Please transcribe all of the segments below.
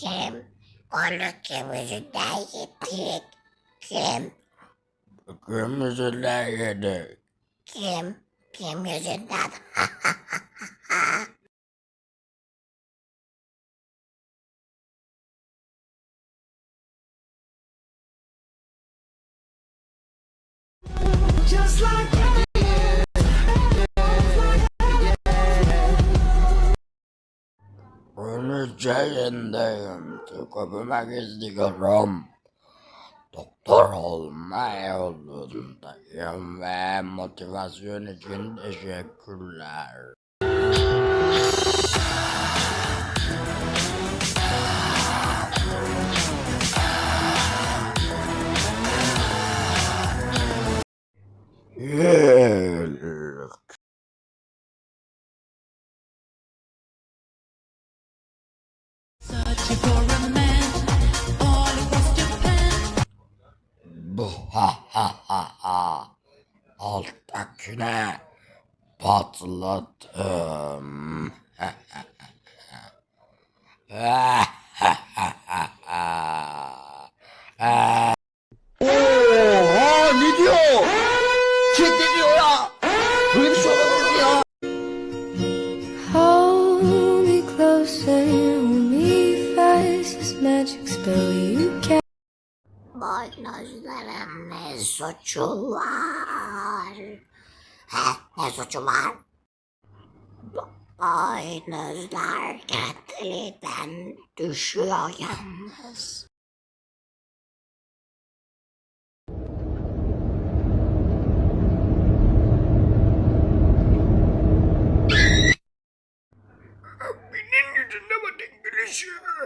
Kim? Onu kim yüzünden yedik? Kim? Kim yüzünden yedik? Kim? Kim yüzünden? Çayındayım. Tükürmek istiyorum. Doktor olma yolundayım ve motivasyon için teşekkürler. Ha ha ha ha. Alttakine patladım. Ha ha ha ha. Ha ha ha ha. Ha. Oha ne diyor? Kim ne diyor ya? Böyle bir şey Boynuzların ne suçu var? Ha, ne suçu var? Boynuzlar kendiliğinden düşüyor yalnız. Benim yüzümde mi? Bugün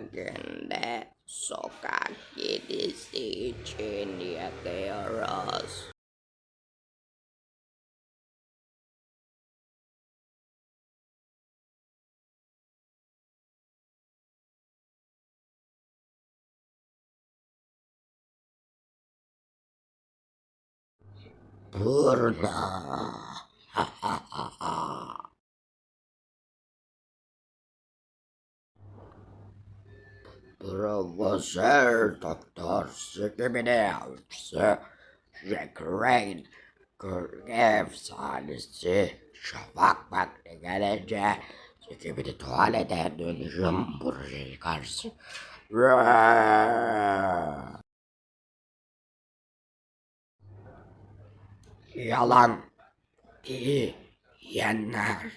de sokak kedisi için yakıyoruz. Burada. Ha ha ha ha. Profesör Doktor Sikimine Avcısı Jack Rain Görev sahnesi Şafak vakti gelince Sikimini tuvalete dönüşüm projesi karşı Yalan iyi yenler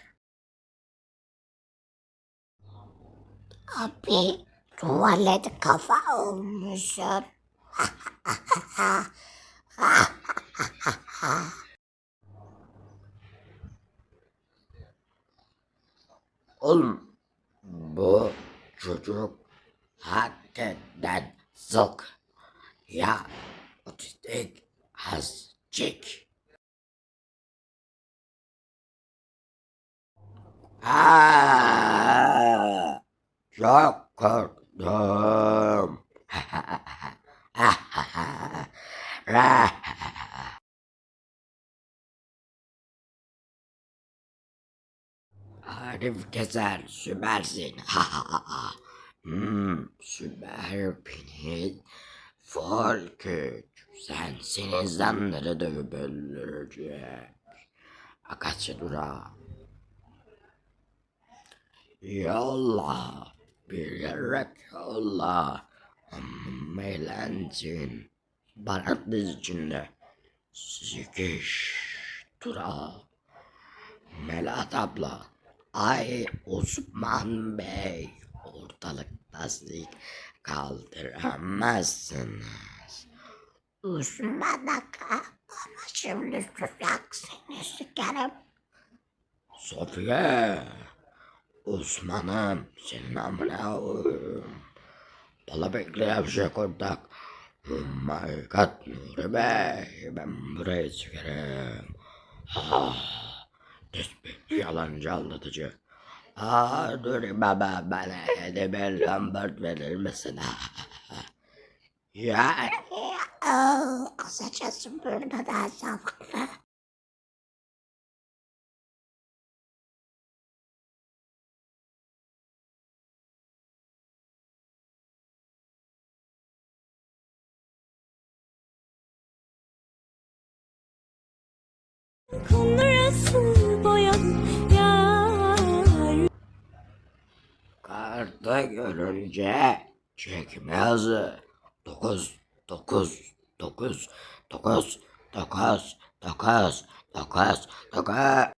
Abi tuvalet kafa olmuşsun. Oğlum bu çocuk hakikaten zık. Ya otistik azıcık. Aa, çok korktum. Arif Keser süpersin. hmm, süper penis. Full güç. Sensin insanları dövüp öldürecek. Akasya durağı. Yolla. Bilerek yolla. Amma eğlencin. Parantez içinde. Sikiş. Durağı. Melat abla. Ay Osman Bey. Ortalıkta siz kaldıramazsınız. Uzmanaka ama şimdi sıcak seni sikerim. Sofiye. Osman'ım senin amına. Bala bekleyecek ortak. Oh my god Nuri Bey. Ben burayı sikerim. Ah. Tesbih yalancı aldatıcı. Aa Nuri baba bana edebel lambert verir misin? ya Oh, kısacası burada da sağlıklı. Kartı görünce çekme yazı. Dokuz, dokuz, dokuz, dokuz, dokuz, dokuz, dokuz, dokuz.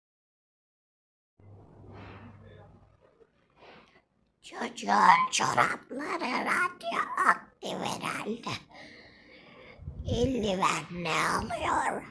Çocuğun çorapları radyoaktif herhalde. Eldiven ne alıyor?